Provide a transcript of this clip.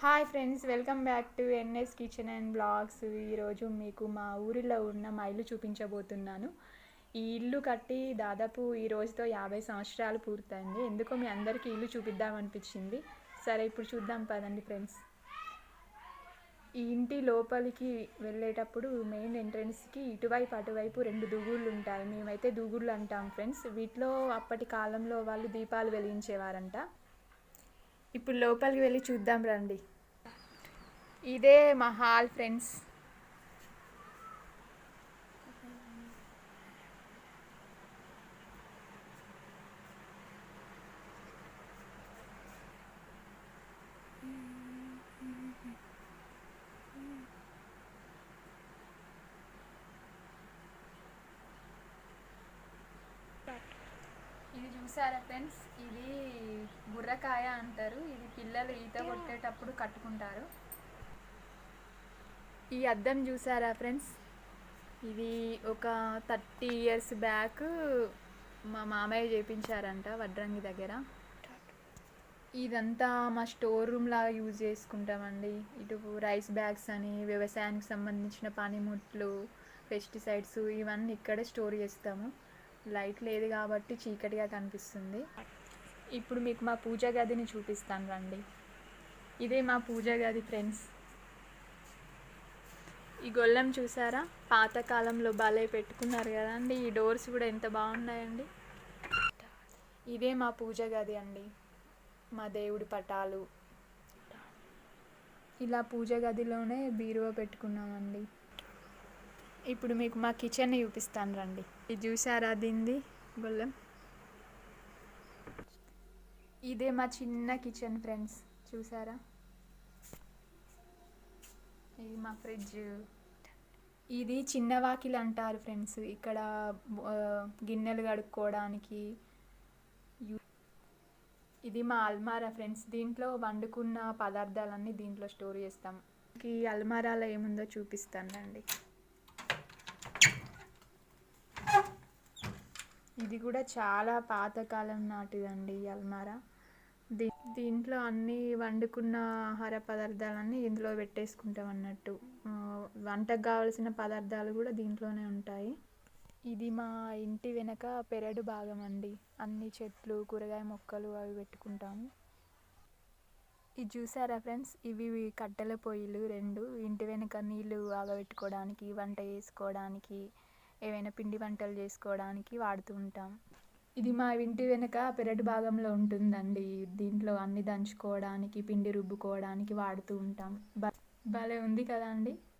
Hi friends welcome back to NS kitchen and blogs ఈరోజు మీకు మా ఊరిలో ఉన్న మా ఇల్లు చూపించబోతున్నాను. ఈ ఇల్లు కట్టి దాదాపు ఈ రోజుతో యాభై సంవత్సరాలు పూర్తయింది. ఎందుకో మీ అందరికీ ఇల్లు చూపిద్దామనిపించింది. సరే ఇప్పుడు చూద్దాం పదండి ఫ్రెండ్స్ ఈ ఇంటి లోపలికి వెళ్ళేటప్పుడు మెయిన్ ఎంట్రన్స్కి ఇటువైపు అటువైపు రెండు దూగుళ్ళు ఉంటాయి. మేమైతే దూగుళ్ళు అంటాం ఫ్రెండ్స్ వీటిలో అప్పటి కాలంలో వాళ్ళు దీపాలు వెలిగించేవారంట. ఇప్పుడు లోపలికి వెళ్ళి చూద్దాం రండి. ఇదే మా హాల్ ఫ్రెండ్స్ ఇది చూసారా ఫ్రెండ్స్ ఇది బుర్రకాయ అంటారు. ఇది పిల్లలు ఈత కొట్టేటప్పుడు కట్టుకుంటారు. ఈ అద్దం చూసారా ఫ్రెండ్స్? ఇది ఒక థర్టీ ఇయర్స్ బ్యాక్ మా మామయ్య చేపించారంట వడ్రంగి దగ్గర. ఇదంతా మా స్టోర్ రూమ్ లాగా యూజ్ చేసుకుంటామండి. ఇటు రైస్ బ్యాగ్స్ అని వ్యవసాయానికి సంబంధించిన పనిముట్లు పెస్టిసైడ్స్ ఇవన్నీ ఇక్కడే స్టోర్ చేస్తాము. లైట్ లేదు కాబట్టి చీకటిగా కనిపిస్తుంది. ఇప్పుడు మీకు మా పూజ గదిని చూపిస్తాను రండి. ఇదే మా పూజ గది ఫ్రెండ్స్. ఈ గొల్లెం చూసారా? పాతకాలంలో భలే పెట్టుకున్నారు కదండి ఈ డోర్స్ కూడా ఎంత బాగున్నాయండి. ఇదే మా పూజ గది అండి. మా దేవుడి పటాలు. ఇలా పూజ గదిలోనే బీరువా పెట్టుకున్నామండి. ఇప్పుడు మీకు మా కిచెన్ చూపిస్తాను రండి. ఇది చూసారా దీంది? గొల్లెం ఇదే మా చిన్న కిచెన్ ఫ్రెండ్స్ చూసారా ఇది మా ఫ్రిడ్జ్. ఇది చిన్న వాకిలు అంటారు ఫ్రెండ్స్ ఇక్కడ గిన్నెలు కడుక్కోవడానికి. ఇది మా అల్మారా ఫ్రెండ్స్ దీంట్లో వండుకున్న పదార్థాలన్నీ దీంట్లో స్టోర్ చేస్తాం. ఈ అల్మారాలో ఏముందో చూపిస్తాను ఇది కూడా చాలా పాతకాలం నాటిదండి అల్మారా. దీ దీంట్లో అన్ని వండుకున్న ఆహార పదార్థాలన్నీ ఇందులో పెట్టేసుకుంటాం అన్నట్టు. వంటకు కావలసిన పదార్థాలు కూడా దీంట్లోనే ఉంటాయి. ఇది మా ఇంటి వెనక పెరడు భాగం అండి. అన్ని చెట్లు కూరగాయ మొక్కలు అవి పెట్టుకుంటాము. ఇది చూసారా ఫ్రెండ్స్? ఇవి కట్టెల పొయ్యిలు రెండు. ఇంటి వెనక నీళ్ళు ఆగబెట్టుకోవడానికి వంట చేసుకోవడానికి ఏవైనా పిండి వంటలు చేసుకోవడానికి వాడుతూ ఉంటాం. ఇది మా ఇంటి వెనక పెరటి భాగంలో ఉంటుందండి. దీంట్లో అన్ని దంచుకోవడానికి పిండి రుబ్బుకోవడానికి వాడుతూ ఉంటాం. భలే ఉంది కదా అండి?